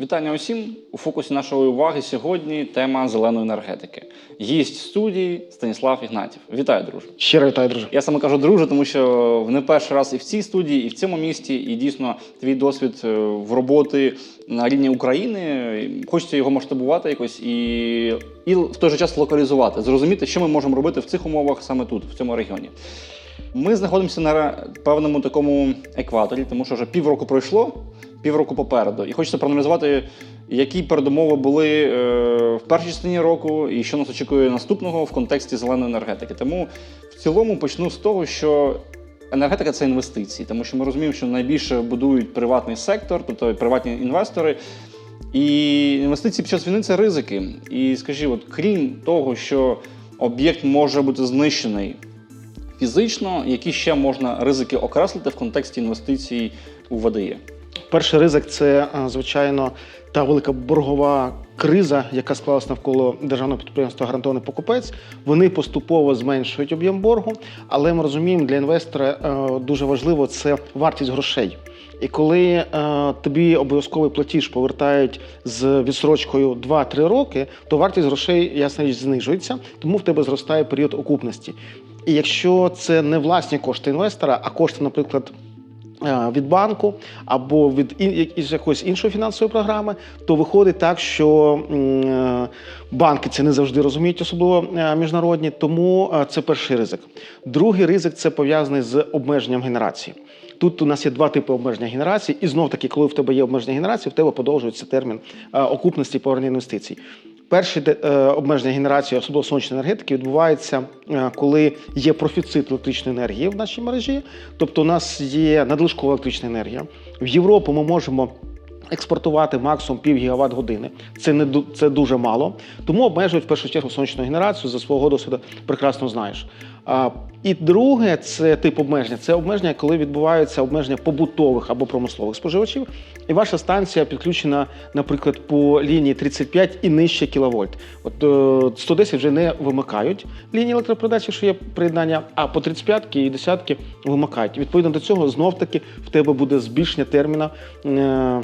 Вітання усім! У фокусі нашої уваги сьогодні тема зеленої енергетики. Гість студії Станіслав Ігнатів. Вітаю, друже. Щиро вітаю, друже. Я саме кажу друже, тому що в не перший раз і в цій студії, і в цьому місті, і дійсно твій досвід е, в роботи на рівні України. Хочеться його масштабувати якось і, і в той же час локалізувати, зрозуміти, що ми можемо робити в цих умовах саме тут, в цьому регіоні. Ми знаходимося на певному такому екваторі, тому що вже півроку пройшло, півроку попереду. І хочеться проаналізувати, які передумови були е, в першій частині року і що нас очікує наступного в контексті зеленої енергетики. Тому в цілому почну з того, що енергетика це інвестиції, тому що ми розуміємо, що найбільше будують приватний сектор, тобто приватні інвестори. І інвестиції під час війни це ризики. І скажи, от крім того, що об'єкт може бути знищений фізично, які ще можна ризики окреслити в контексті інвестицій у ВДЄ? Перший ризик це, звичайно, та велика боргова криза, яка склалась навколо державного підприємства Гарантований покупець. Вони поступово зменшують об'єм боргу, але ми розуміємо, для інвестора е, дуже важливо це вартість грошей. І коли е, тобі обов'язковий платіж повертають з відсрочкою 2-3 роки, то вартість грошей річ знижується, тому в тебе зростає період окупності. І якщо це не власні кошти інвестора, а кошти, наприклад, е, від банку або від із якоїсь іншої фінансової програми, то виходить так, що е, банки це не завжди розуміють, особливо е, міжнародні, тому е, це перший ризик. Другий ризик це пов'язаний з обмеженням генерації. Тут у нас є два типи обмеження генерації, і знов таки, коли в тебе є обмеження генерації, в тебе подовжується термін е, окупності повернення інвестицій. Перше де- е, обмеження генерації, особливо сонячної енергетики, відбувається, е, коли є профіцит електричної енергії в нашій мережі. Тобто, у нас є надлишкова електрична енергія. В Європу ми можемо експортувати максимум пів гігават години. Це не це дуже мало. Тому обмежують в першу чергу сонячну генерацію. За свого досвіду прекрасно знаєш. А, і друге, це тип обмеження. Це обмеження, коли відбуваються обмеження побутових або промислових споживачів. І ваша станція підключена, наприклад, по лінії 35 і нижче кіловольт. От е, 110 вже не вимикають лінії електропередачі, якщо є приєднання, а по 35 і 10 вимикають. Відповідно до цього, знов таки в тебе буде збільшення терміна. Е,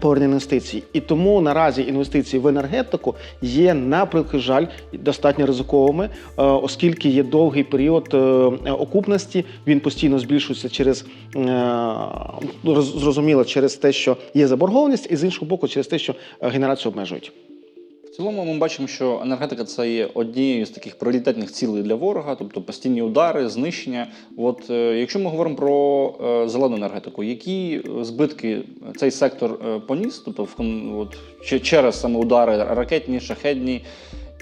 Повернення інвестицій. І тому наразі інвестиції в енергетику є, на превеликий жаль, достатньо ризиковими, е, оскільки є довгий період е, окупності. Він постійно збільшується через е, зрозуміло через те, що є заборгованість, і з іншого боку, через те, що генерацію обмежують. Цілому ми бачимо, що енергетика це є однією з таких пріоритетних цілей для ворога, тобто постійні удари, знищення. От е, якщо ми говоримо про е, зелену енергетику, які збитки цей сектор е, поніс, тобто в от, через саме удари ракетні, шахедні,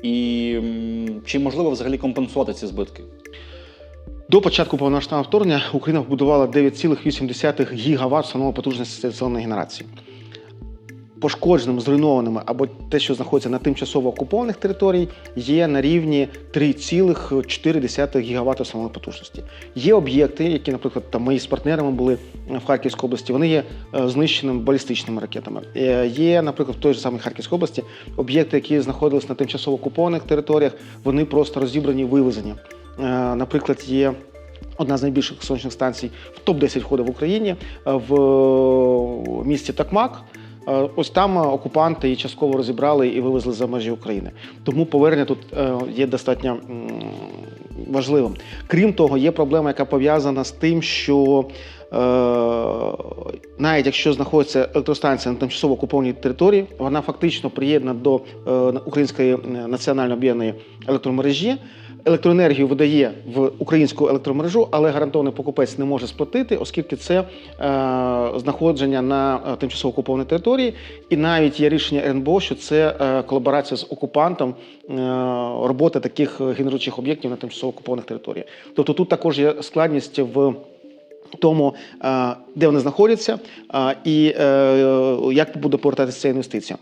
і чи можливо взагалі компенсувати ці збитки? До початку повномасштабного вторгнення Україна побудувала 9,8 гігаватт встановленої потужності зеленої генерації. Пошкодженими, зруйнованими або те, що знаходиться на тимчасово окупованих територій, є на рівні 3,4 гігаватт встановленої потужності. Є об'єкти, які, наприклад, там мої з партнерами були в Харківській області, вони є е, знищеними балістичними ракетами. Е, Є, наприклад, в той же самій Харківській області об'єкти, які знаходились на тимчасово окупованих територіях, вони просто розібрані, вивезені. Е, Наприклад, є одна з найбільших сонячних станцій в топ-10 входить в Україні в місті Такмак. Е, Ось там е, окупанти її частково розібрали і вивезли за межі України. Тому повернення тут е, є достатньо важливим. Крім того, є проблема, яка пов'язана з тим, що навіть якщо знаходиться електростанція на тимчасово окупованій території, вона фактично приєднана до української е, національно об'єднаної електромережі. Електроенергію видає в українську електромережу, але гарантований покупець не може сплатити, оскільки це е, знаходження на е, тимчасово окупованій території. І навіть є рішення РНБО, що це е, колаборація з окупантом е, роботи таких генеруючих об'єктів на тимчасово окупованих територіях. Тобто тут також є складність в тому, е, де вони знаходяться, е, і як буде повертатися ця інвестиція.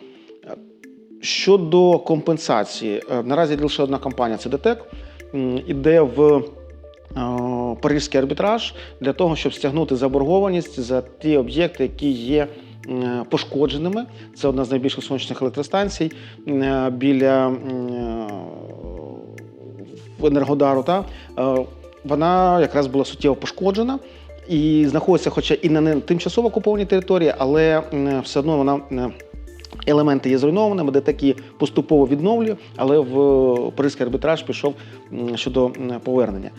Щодо компенсації, наразі лише одна компанія це ДТЕК, іде в е, парижський арбітраж для того, щоб стягнути заборгованість за ті об'єкти, які є пошкодженими. Це одна з найбільших сонячних електростанцій е, біля е, Енергодару. Та? Вона якраз була суттєво пошкоджена. І знаходиться, хоча і на не тимчасово окупованій території, але все одно вона елементи є зруйнованими, де такі поступово відновлює, але в Паризький арбітраж пішов щодо повернення.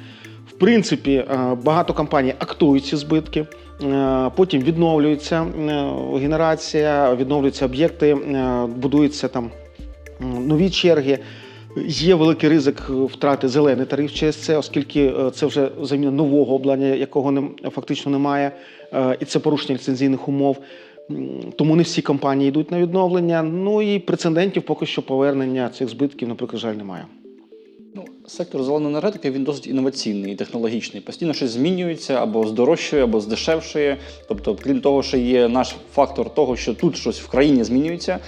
В принципі, е, багато компаній актують ці збитки, е, потім відновлюється е, генерація, відновлюються об'єкти, е, будуються там нові черги. Є великий ризик втрати зелений тариф через це, оскільки е, це вже заміна нового обладнання, якого фактично немає, е, і це порушення ліцензійних умов. Тому не всі компанії йдуть на відновлення. Ну і прецедентів поки що повернення цих збитків, наприклад, жаль, немає. Ну, сектор зеленої енергетики він досить інноваційний і технологічний. Постійно щось змінюється або здорожчує, або здешевшує. Тобто, крім того, що є наш фактор того, що тут щось в країні змінюється.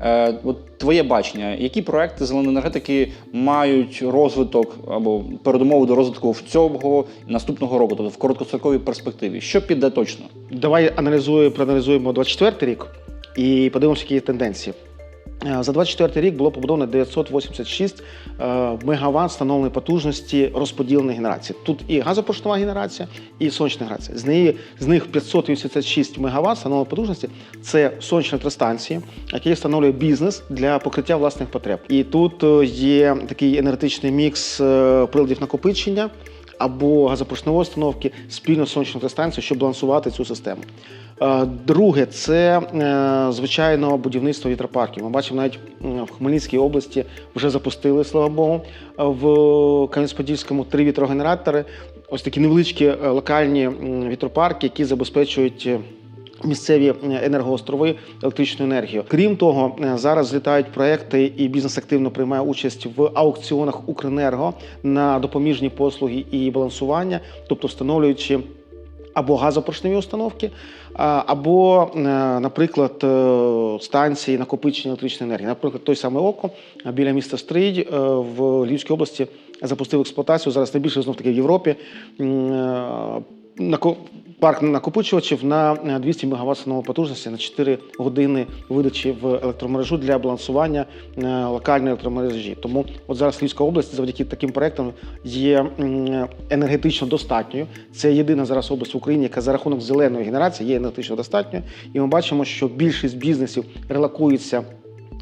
Е, от твоє бачення, які проекти зеленої енергетики мають розвиток або передумову до розвитку в цього наступного року, тобто в короткостроковій перспективі? Що піде точно? Давай аналізуємо, проаналізуємо 24 рік і подивимося, які є тенденції. Е, За 24 рік було побудовано 986 е, мегаватт встановленої потужності розподіленої генерації. Тут і газопоршнева генерація, і сонячна генерація. З, неї, з них 586 мегаватт встановленої потужності це сонячні електростанції, які встановлює бізнес для покриття власних потреб. І тут е, є такий енергетичний мікс приладів накопичення або газопоршневої установки спільно з сонячною електростанцією, щоб балансувати цю систему. Е, Друге, це е, звичайно будівництво вітропарків. Ми бачимо, навіть в Хмельницькій області вже запустили, слава Богу, в Кам'янець-Подільському три вітрогенератори. Ось такі невеличкі е, локальні вітропарки, які забезпечують. Місцеві е, енергоострови електричною енергією. Крім того, е, зараз злітають проекти, і бізнес активно приймає участь в аукціонах Укренерго на допоміжні послуги і балансування, тобто встановлюючи або газопоршневі установки, або, е, наприклад, станції накопичення електричної енергії. Наприклад, той самий ОКО біля міста Стрий в Львівській області запустив експлуатацію. Зараз найбільше знов таки в Європі. Е, Парк накопичувачів на е, 200 МВт встановленої потужності на 4 години видачі в електромережу для балансування е, локальної електромережі. Тому от зараз Львівська область завдяки таким проектам є енергетично достатньою. Це єдина зараз область в Україні, яка за рахунок зеленої генерації є енергетично достатньою. І ми бачимо, що більшість бізнесів релокується.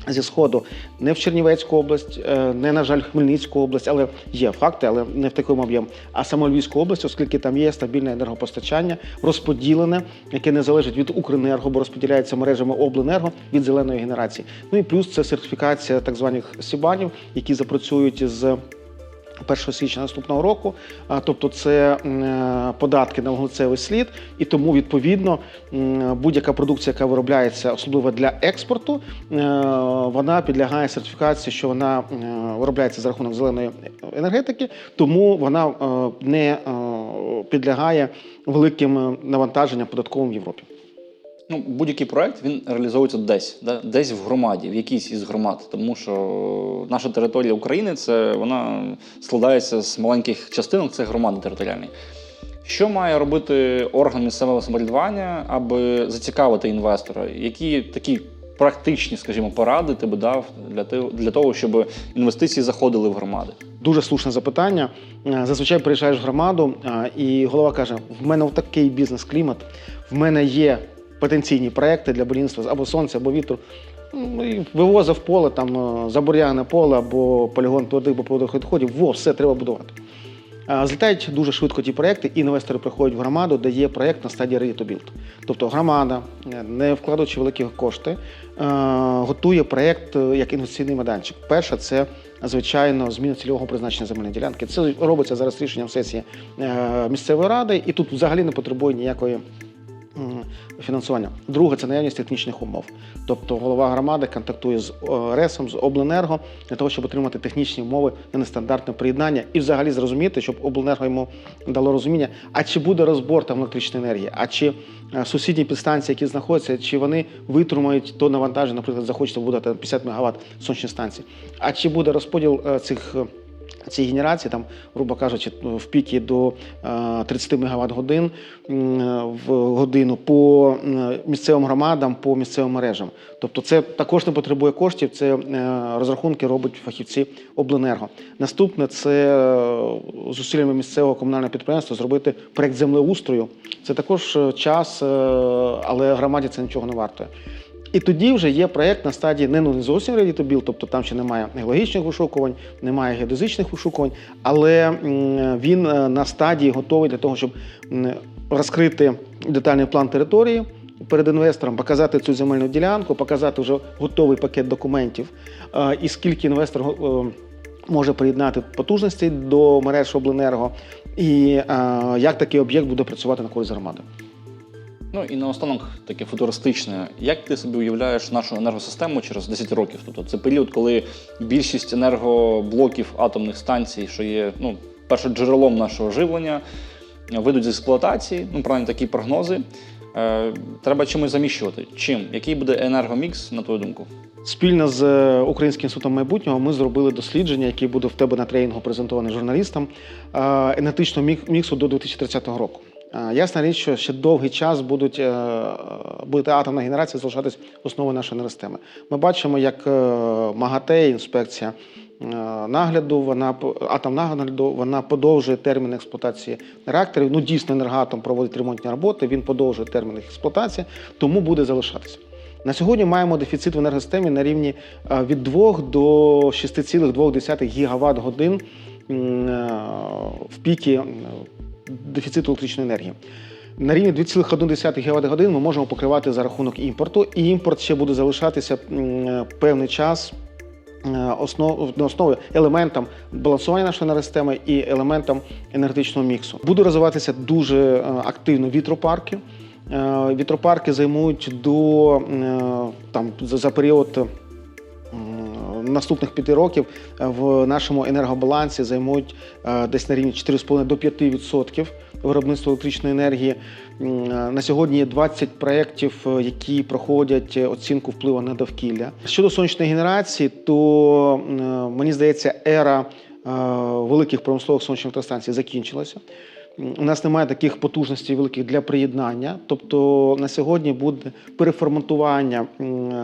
Зі сходу не в Чернівецьку область, е, не на жаль, Хмельницьку область, але є факти, але не в такому об'ємі. А саме Львівську область, оскільки там є стабільне енергопостачання, розподілене, яке не залежить від Укренерго, бо розподіляється мережами обленерго від зеленої генерації. Ну і плюс це сертифікація так званих сібанів, які запрацюють з 1 січня наступного року, тобто це е, податки на вуглецевий слід, і тому відповідно будь-яка продукція, яка виробляється особливо для експорту, е, вона підлягає сертифікації, що вона е, виробляється за рахунок зеленої енергетики, тому вона не підлягає великим навантаженням податковим в Європі. Ну, будь-який проект він реалізовується десь, да? десь в громаді, в якійсь із громад. Тому що наша територія України це вона складається з маленьких частинок, це громади територіальні. Що має робити орган місцевого самоврядування, аби зацікавити інвестора? Які такі практичні, скажімо, поради ти би дав для того, щоб інвестиції заходили в громади? Дуже слушне запитання. Е, Зазвичай приїжджаєш в громаду, е, і голова каже: в мене такий бізнес-клімат, в мене є потенційні проекти для будівництва або сонця, або вітру. Ну, і Вивозив поле, там е, забур'яне поле або полігон туди, або по відходів, во, все треба будувати. Злітають дуже швидко ті проекти, і інвестори приходять в громаду, де є проект на стадії ready to build. Тобто громада, е, не вкладаючи великі кошти, е, готує проект як інвестиційний майданчик. Перше, це звичайно зміна цільового призначення земельної ділянки. Це робиться зараз рішенням сесії місцевої ради, і тут взагалі не потребує ніякої. Фінансування. Друге це наявність технічних умов. Тобто голова громади контактує з е, РЕСом, з обленерго для того, щоб отримати технічні умови на нестандартне приєднання і взагалі зрозуміти, щоб обленерго йому дало розуміння, а чи буде розбор там електричної енергії, а чи е, сусідні підстанції, які знаходяться, чи вони витримають то навантаження, наприклад, захочеться будувати 50 МВт сонячні станції, а чи буде розподіл е, цих. Е, Ці генерації, там, грубо кажучи, в піки до е, 30 МВт годин е, в годину по місцевим громадам, по місцевим мережам. Тобто це також не потребує коштів, це е, розрахунки роблять фахівці обленерго. Наступне це е, зусиллями місцевого комунального підприємства зробити проект землеустрою. Це також е, час, е, але громаді це нічого не вартує. І тоді вже є проєкт на стадії не ну не зовсім ready to build, тобто там ще немає геологічних вишукувань, немає геодезичних вишукувань, але він е, на стадії готовий для того, щоб розкрити детальний план території перед інвестором, показати цю земельну ділянку, показати вже готовий пакет документів, е, і скільки інвестор е, може приєднати потужностей до мереж обленерго, і як такий об'єкт буде працювати на користь громади. Ну і наостанок таке футуристичне. Як ти собі уявляєш нашу енергосистему через 10 років? Тобто це період, коли більшість енергоблоків атомних станцій, що є ну, першим джерелом нашого живлення, вийдуть з експлуатації, ну, правильно, такі прогнози. Е, треба чимось заміщувати. Чим? Який буде енергомікс, на твою думку? Спільно з е, Українським інститутом майбутнього ми зробили дослідження, яке буде в тебе на тренінгу презентоване журналістам е, енергетичного мік- міксу до 2030 року. Е, Ясна річ, що ще довгий час будуть, е, буде атомна генерація залишатись основою нашої енергосистеми. Ми бачимо, як е, МАГАТЕ, інспекція нагляду, вона п- атомнагляду, вона подовжує термін експлуатації реакторів. Ну дійсно енергоатом проводить ремонтні роботи, він подовжує термін експлуатації, тому буде залишатися. На сьогодні маємо дефіцит в енергосистемі на рівні від 2 до 6,2 гігаватт годин е, в піки дефіциту електричної енергії. На рівні 2,1 гігаватт годин ми можемо покривати за рахунок імпорту, і імпорт ще буде залишатися певний час е, основ, на основі елементом балансування нашої енергосистеми і елементом енергетичного міксу. Буде розвиватися дуже е, активно вітропарки. Е, Вітропарки займуть до там за період наступних п'яти років е, в нашому енергобалансі займуть е, десь на рівні 4,5 до 5% виробництва електричної енергії. Е, На сьогодні є 20 проєктів, які проходять оцінку впливу на довкілля. Щодо сонячної генерації, то мені здається, ера великих промислових сонячних електростанцій закінчилася. У нас немає таких потужностей великих для приєднання. Тобто на сьогодні буде переформатування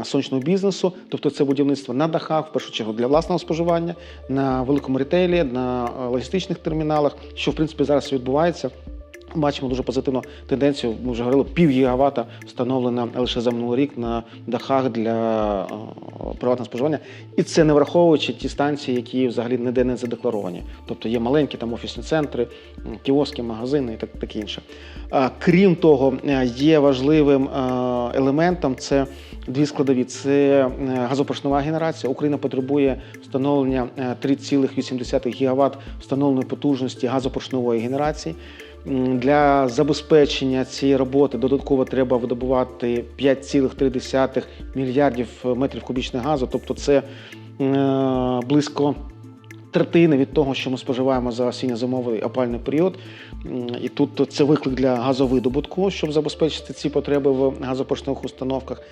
сонячного бізнесу, тобто це будівництво на дахах, в першу чергу для власного споживання, на великому ретейлі, на е, логістичних терміналах, що в принципі зараз відбувається. Бачимо дуже позитивну тенденцію. Ми вже говорили, пів гігавата встановлено лише за минулий рік на дахах для е, приватного споживання. І це не враховуючи ті станції, які взагалі ніде не задекларовані. Тобто є маленькі там офісні центри, кіоски, магазини і так, таке інше. Крім того, е, є важливим е, елементом це дві складові: це е, газопоршнева генерація. Україна потребує встановлення е, 3,8 ГВт встановленої потужності газопоршневої генерації. Для забезпечення цієї роботи додатково треба видобувати 5,3 мільярдів метрів кубічних газу, тобто це е, близько третини від того, що ми споживаємо за осінньо-зимовий опальний період. І тут це виклик для газовидобутку, щоб забезпечити ці потреби в газопоршневих установках.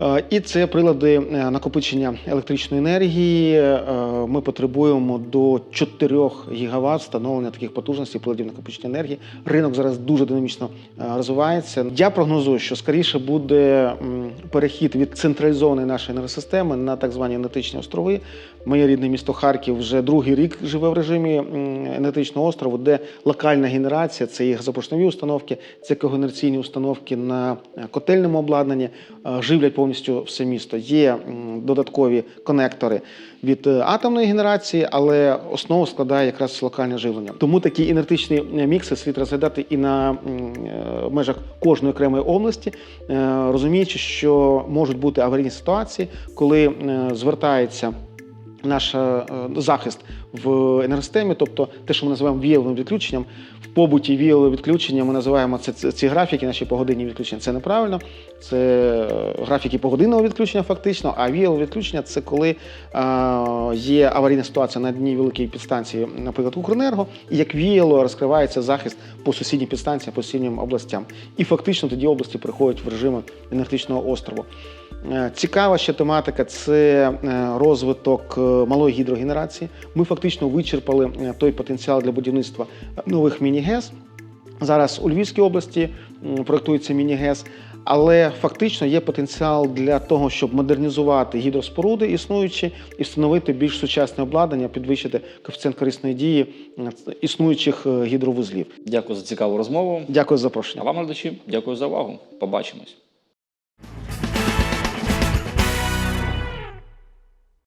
Е, І це прилади е, накопичення електричної енергії. Е, Ми потребуємо до 4 гігаватт встановлення таких потужностей приладів накопичення енергії. Ринок зараз дуже динамічно розвивається. Я прогнозую, що скоріше буде перехід від централізованої нашої енергосистеми на так звані енергетичні острови. Моє рідне місто Харків вже другий рік живе в режимі енергетичного острову, де локальна генерація це і газопоршневі установки, це когенераційні установки на котельному обладнанні, живлять повністю все місто. Є додаткові конектори від е, атомної генерації, але основу складає якраз локальне живлення. Тому такі енергетичні е, мікси слід розглядати і на е, межах кожної окремої області, розуміючи, що можуть бути аварійні ситуації, коли звертається наш е, захист в енергосистемі, тобто те, що ми називаємо віяловим відключенням. В побуті віялове відключення ми називаємо це, ці графіки, наші погодинні відключення. Це неправильно. Це е, графіки погодинного відключення, фактично. А віялове відключення це коли е, є аварійна ситуація на одній великій підстанції, наприклад, Укренерго, і як віяло розкривається захист по сусідній підстанції, по сусіднім областям. І фактично тоді області приходять в режими енергетичного острову. Е, Цікава ще тематика це е, розвиток е, малої гідрогенерації. Ми фактично вичерпали той потенціал для будівництва нових міні-ГЕС. Зараз у Львівській області м, проектується міні-ГЕС, але фактично є потенціал для того, щоб модернізувати гідроспоруди існуючі і встановити більш сучасне обладнання, підвищити коефіцієнт корисної дії існуючих гідровузлів. Дякую за цікаву розмову. Дякую за запрошення. А вам, глядачі, дякую за увагу. Побачимось.